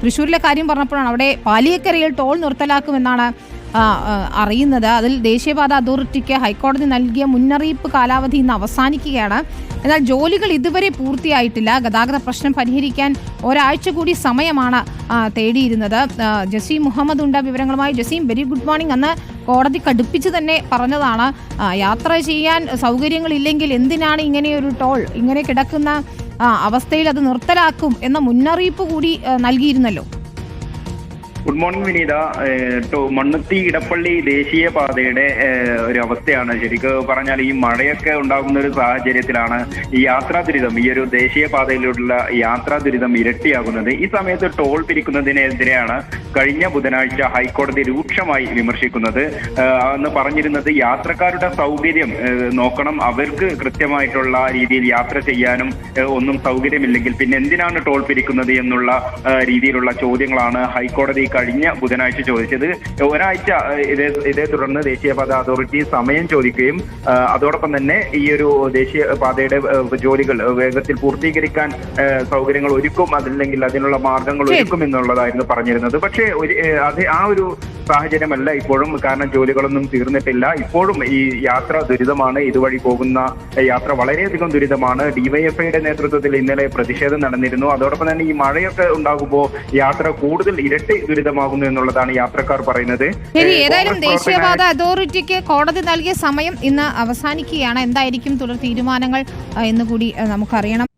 തൃശ്ശൂരിലെ കാര്യം പറഞ്ഞപ്പോഴാണ് അവിടെ പാലിയക്കരയിൽ ടോൾ നിർത്തലാക്കുമെന്നാണ് അറിയുന്നത്. അതിൽ ദേശീയപാത അതോറിറ്റിക്ക് ഹൈക്കോടതി നൽകിയ മുന്നറിയിപ്പ് കാലാവധി ഇന്ന് അവസാനിക്കുകയാണ്. എന്നാൽ ജോലികൾ ഇതുവരെ പൂർത്തിയായിട്ടില്ല. ഗതാഗത പ്രശ്നം പരിഹരിക്കാൻ ഒരാഴ്ച കൂടി സമയമാണ് തേടിയിരുന്നത്. ജസീം മുഹമ്മദ് ഉണ്ട് വിവരങ്ങളുമായി. ജസീം വെരി ഗുഡ് മോർണിംഗ് അന്ന് കോടതി കടുപ്പിച്ച് തന്നെ പറഞ്ഞതാണ് യാത്ര ചെയ്യാൻ സൗകര്യങ്ങളില്ലെങ്കിൽ എന്തിനാണ് ഇങ്ങനെയൊരു ടോൾ ഇങ്ങനെ കിടക്കുന്ന അവസ്ഥയിൽ അത് നിർത്തലാക്കും എന്ന മുന്നറിയിപ്പ് കൂടി നൽകിയിരുന്നല്ലോ. Good morning Vineetha. Mannuthy Edappally ദേശീയ പാതയുടെ ഒരു അവസ്ഥയാണ് ശരിക്കും പറഞ്ഞാൽ ഈ മഴയൊക്കെ ഉണ്ടാകുന്ന ഒരു സാഹചര്യത്തിലാണ് ഈ യാത്രാ ദുരിതം ഈ ഒരു ദേശീയ പാതയിലുള്ള യാത്രാ ദുരിതം ഇരട്ടിയാകുന്നത്. ഈ സമയത്ത് ടോൾ പിരിക്കുന്നതിനെതിരെയാണ് കഴിഞ്ഞ ബുധനാഴ്ച ഹൈക്കോടതി രൂക്ഷമായി വിമർശിക്കുന്നത്. എന്ന് പറഞ്ഞിരുന്നത് യാത്രക്കാരുടെ സൗകര്യം നോക്കണം. അവർക്ക് കൃത്യമായിട്ടുള്ള രീതിയിൽ യാത്ര ചെയ്യാനും ഒന്നും സൗകര്യമില്ലെങ്കിൽ പിന്നെ എന്തിനാണ് ടോൾ പിരിക്കുന്നത് എന്നുള്ള രീതിയിലുള്ള ചോദ്യങ്ങളാണ് ഹൈക്കോടതി കഴിഞ്ഞ ബുധനാഴ്ച ചോദിച്ചത്. ഒരാഴ്ച ഇതേ ഇതേ തുടർന്ന് ദേശീയപാത അതോറിറ്റി സമയം ചോദിക്കുകയും അതോടൊപ്പം തന്നെ ഈ ഒരു ദേശീയപാതയുടെ പാതയുടെ ജോലികൾ വേഗത്തിൽ പൂർത്തീകരിക്കാൻ സൗകര്യങ്ങൾ ഒരുക്കും അതില്ലെങ്കിൽ അതിനുള്ള മാർഗങ്ങൾ ഒരുക്കും എന്നുള്ളതായിരുന്നു പറഞ്ഞിരുന്നത്. പക്ഷേ ഒരു അത് ആ ഒരു സാഹചര്യമല്ല. ഇപ്പോഴും കാരണം ജോലികളൊന്നും തീർന്നിട്ടില്ല. ഇപ്പോഴും ഈ യാത്ര ദുരിതമാണ്. ഇതുവഴി പോകുന്ന യാത്ര വളരെയധികം ദുരിതമാണ്. ഡിവൈഎഫ്ഐയുടെ നേതൃത്വത്തിൽ ഇന്നലെ പ്രതിഷേധം നടന്നിരുന്നു. അതോടൊപ്പം തന്നെ ഈ മഴയൊക്കെ ഉണ്ടാകുമ്പോൾ യാത്ര കൂടുതൽ ഇരട്ടി ദുരിതമാകുന്നു എന്നുള്ളതാണ് യാത്രക്കാർ പറയുന്നത്. ശരി ഏതായാലും ദേശീയപാത അതോറിറ്റിക്ക് കോടതി നൽകിയ സമയം ഇന്ന് അവസാനിക്കുകയാണ്. എന്തായിരിക്കും തുടർ തീരുമാനങ്ങൾ എന്നുകൂടി എന്ന് കൂടി നമുക്കറിയണം.